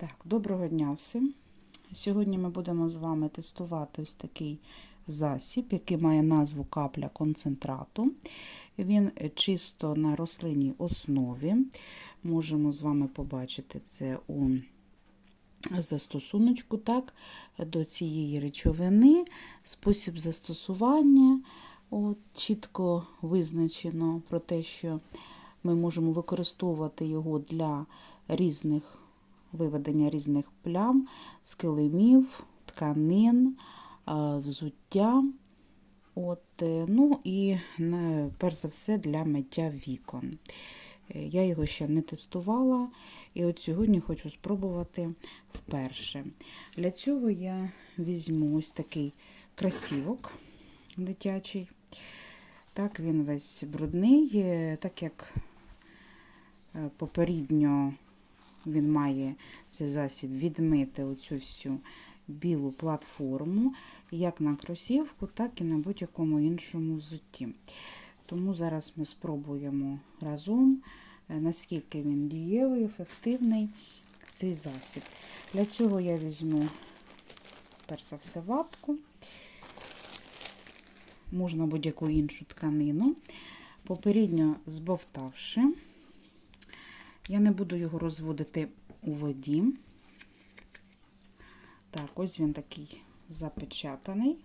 Так, доброго дня всім. Сьогодні ми будемо з вами тестувати ось такий засіб, який має назву капля концентрату. Він чисто на рослинній основі. Можемо з вами побачити це у застосуночку так, до цієї речовини. Спосіб застосування от, чітко визначено про те, що ми можемо використовувати його для різних виведення різних плям, з тканин, взуття. От, е, ну і перш за все для миття вікон. Е, Я його ще не тестувала, і от сьогодні хочу спробувати вперше. Для цього я візьму ось такий красівок дитячий. Так, він весь брудний, е, так як попередньо він має цей засіб відмити оцю всю білу платформу, як на кросівку, так і на будь-якому іншому взутті. Тому зараз ми спробуємо разом, наскільки він дієвий, ефективний цей засіб. Для цього я візьму, перш за все, ватку, можна будь-яку іншу тканину, попередньо збовтавши. Я не буду його розводити у воді. Так, ось він такий запечатаний.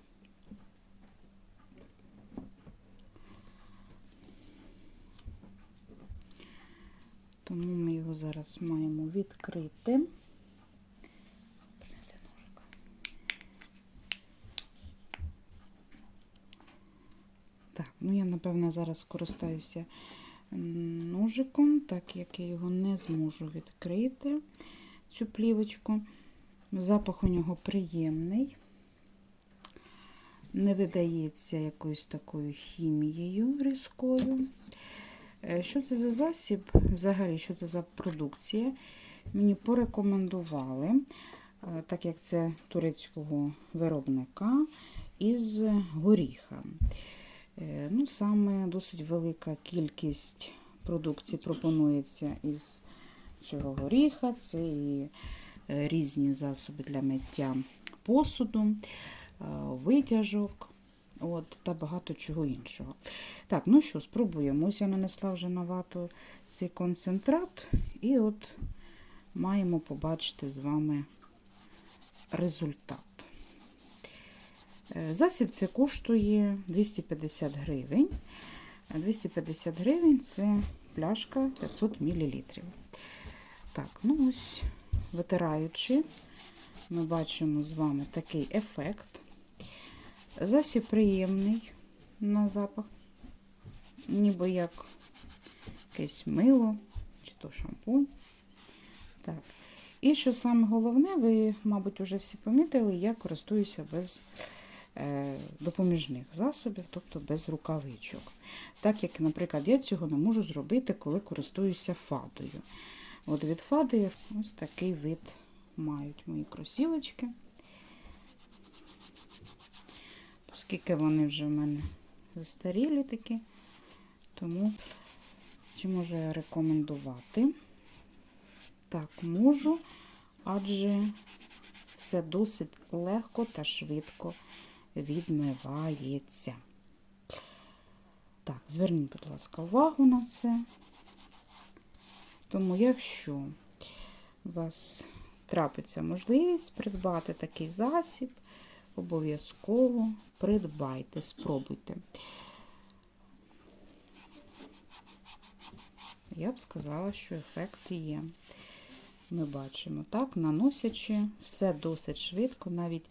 Тому ми його зараз маємо відкрити. Так, ну я, напевно, зараз скористаюся ножиком, так як я його не зможу відкрити, цю плівочку. Запах у нього приємний, не видається якоюсь такою хімією різкою. Е, що це за засіб? Взагалі, що це за продукція? Мені порекомендували, е, так як це турецького виробника із горіха. Е, ну, Саме досить велика кількість продукції пропонується із цього горіха. Це і е, різні засоби для миття посуду, е, витяжок от, та багато чого іншого. Так, ну що, спробуємо. Ось я нанесла вже на вату цей концентрат, і от маємо побачити з вами результат. Е, засіб це коштує 250 гривень. 250 гривень це пляшка 500 мл. Так, ну ось, витираючи, ми бачимо з вами такий ефект. Засіб приємний на запах, ніби як якесь мило, чи то шампунь. Так. І що саме головне, ви, мабуть, вже всі помітили, я користуюся без Е, допоміжних засобів, тобто без рукавичок. Так як, наприклад, я цього не можу зробити, коли користуюся фадою. От від фади ось такий вид мають мої кросівочки, оскільки вони вже в мене застарілі такі, тому чи можу я рекомендувати? Так, можу, адже все досить легко та швидко відмивається. Так, зверніть, будь ласка, увагу на це. Тому, якщо у вас трапиться можливість придбати такий засіб, обов'язково придбайте, спробуйте. Я б сказала, що ефект є. Ми бачимо, так, наносячи все досить швидко, навіть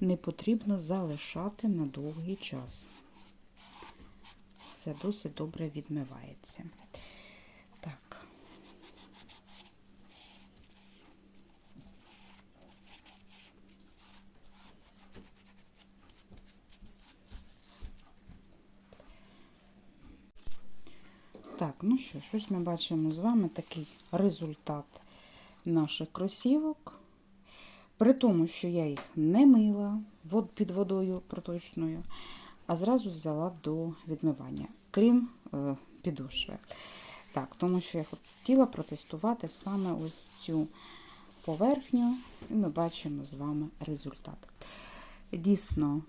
не потрібно залишати на довгий час. Все досить добре відмивається. Так. Так, ну що, щось ми бачимо з вами такий результат наших кросівок. При тому, що я їх не мила під водою проточною, а зразу взяла до відмивання, крім е, підошви. Так, Тому що я хотіла протестувати саме ось цю поверхню, і ми бачимо з вами результат. Дійсно,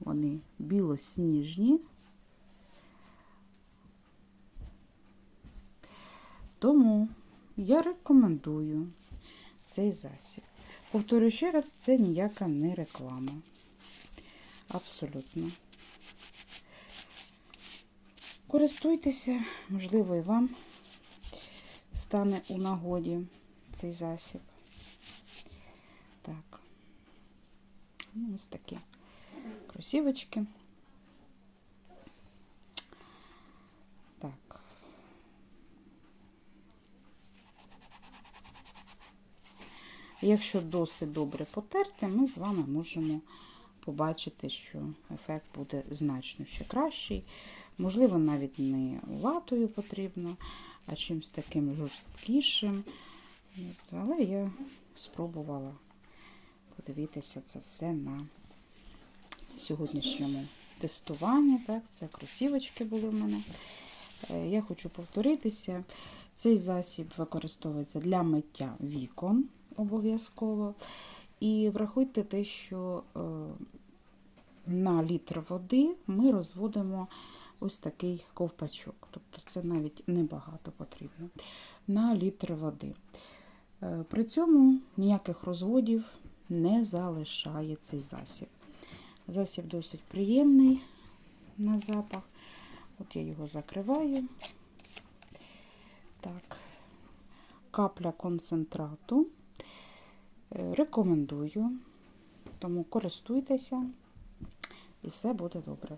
вони білосніжні. Тому я рекомендую цей засіб. Повторюю ще раз, це ніяка не реклама. Абсолютно. Користуйтеся, можливо, і вам стане у нагоді цей засіб. Так. Ну, ось такі кросівочки. Так. Якщо досить добре потерти, ми з вами можемо побачити, що ефект буде значно ще кращий. Можливо, навіть не ватою потрібно, а чимось таким жорсткішим. Але я спробувала подивитися це все на сьогоднішньому тестуванні. Так, Це кросівочки були в мене. Е, Я хочу повторитися. Цей засіб використовується для миття вікон обов'язково. І врахуйте те, що е, на літр води ми розводимо ось такий ковпачок. Тобто це навіть небагато потрібно на літр води. Е, При цьому ніяких розводів не залишає цей засіб. Засіб досить приємний на запах. От я його закриваю. Так, капля концентрату. Е, Рекомендую, тому користуйтеся і все буде добре.